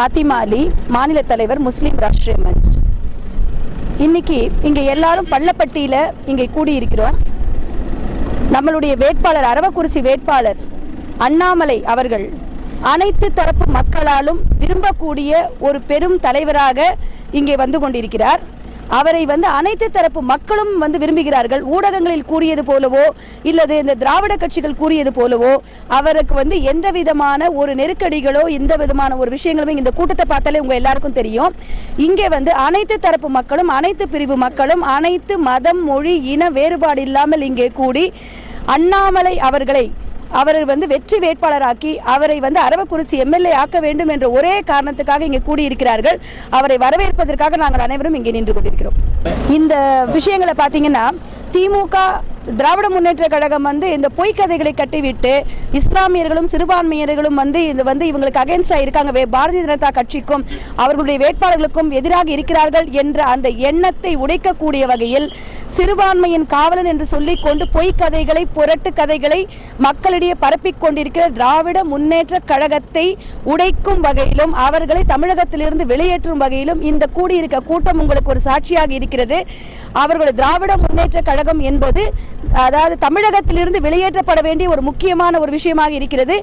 பாத்திமா அலி மாநில தலைவர் முஸ்லீம் ராஷ்டிரிய மஞ்ச். இன்னைக்கு இங்கே எல்லாரும் பள்ளப்பட்டியில் இங்கே கூடியிருக்கிறோம். நம்மளுடைய வேட்பாளர் அரவக்குறிச்சி வேட்பாளர் அண்ணாமலை அவர்கள் அனைத்து தரப்பு மக்களாலும் விரும்பக்கூடிய ஒரு பெரும் தலைவராக இங்கே வந்து கொண்டிருக்கிறார். அவரை வந்து அனைத்து தரப்பு மக்களும் வந்து விரும்புகிறார்கள். ஊடகங்களில் கூறியது போலவோ இல்லது இந்த திராவிட கட்சிகள் கூறியது போலவோ அவருக்கு வந்து எந்த விதமான ஒரு நெருக்கடிகளோ எந்த விதமான ஒரு விஷயங்களுமே இந்த கூட்டத்தை பார்த்தாலே உங்க எல்லாருக்கும் தெரியும். இங்கே வந்து அனைத்து தரப்பு மக்களும் அனைத்து பிரிவு மக்களும் அனைத்து மதம் மொழி இன வேறுபாடு இல்லாமல் இங்கே கூடி அண்ணாமலை அவர்களை அவரை வந்து வெற்றி வேட்பாளராக்கி அவரை வந்து அரவக்குறிச்சி எம்எல்ஏ ஆக்க வேண்டும் என்ற ஒரே காரணத்துக்காக இங்கே கூடியிருக்கிறார்கள். அவரை வரவேற்பதற்காக நாங்கள் அனைவரும் இங்கே நின்று கொண்டிருக்கிறோம். இந்த விஷயங்களை பார்த்தீங்கன்னா திமுக திராவிட முன்னேற்ற கழகம் வந்து இந்த பொய் கதைகளை கட்டிவிட்டு இஸ்லாமியர்களும் சிறுபான்மையினர்களும் வந்து இது வந்து இவங்களுக்கு அகேன்ஸ்டாக இருக்காங்க. வே- பாரதிய ஜனதா கட்சிக்கும் அவர்களுடைய வேட்பாளர்களுக்கும் எதிராக இருக்கிறார்கள் என்ற அந்த எண்ணத்தை உடைக்கக்கூடிய வகையில் சிறுபான்மையின் காவலன் என்று சொல்லிக் கொண்டு பொய் கதைகளை புரட்டு கதைகளை மக்களிடையே பரப்பிக் கொண்டிருக்கிற திராவிட முன்னேற்ற கழகத்தை உடைக்கும் வகையிலும் அவர்களை தமிழகத்திலிருந்து வெளியேற்றும் வகையிலும் இந்த கூடியிருக்க கூட்டம் உங்களுக்கு ஒரு சாட்சியாக இருக்கிறது. அவர்களுடைய திராவிட முன்னேற்ற கழகம் என்பது அதாவது தமிழகத்திலிருந்து வெளியேற்றப்பட வேண்டிய ஒரு முக்கியமான ஒரு விஷயமாக இருக்கிறது.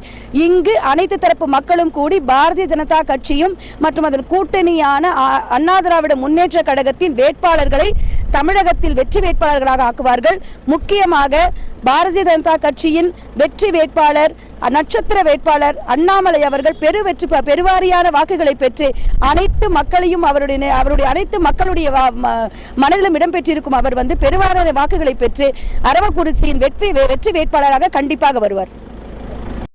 இங்கு அனைத்து தரப்பு மக்களும் கூடி பாரதிய ஜனதா கட்சியும் மற்றும் அதன் கூட்டணியான அண்ணா திராவிட முன்னேற்ற கழகத்தின் வேட்பாளர்களை தமிழகத்தில் வெற்றி வேட்பாளர்களாக ஆக்குவார்கள். முக்கியமாக பாரதிய ஜனதா கட்சியின் வெற்றி வேட்பாளர் நட்சத்திர வேட்பாளர் அண்ணாமலை அவர்கள் பெரு வெற்றி பெருவாரியான வாக்குகளை பெற்று அனைத்து மக்களையும் அவருடைய அவருடைய அனைத்து மக்களுடைய மனதிலும் இடம்பெற்றிருக்கும் அவர் வந்து பெருவாரியான வாக்குகளை பெற்று அரவக்குறிச்சியின் வெற்றி வெற்றி வேட்பாளராக கண்டிப்பாக வருவார்.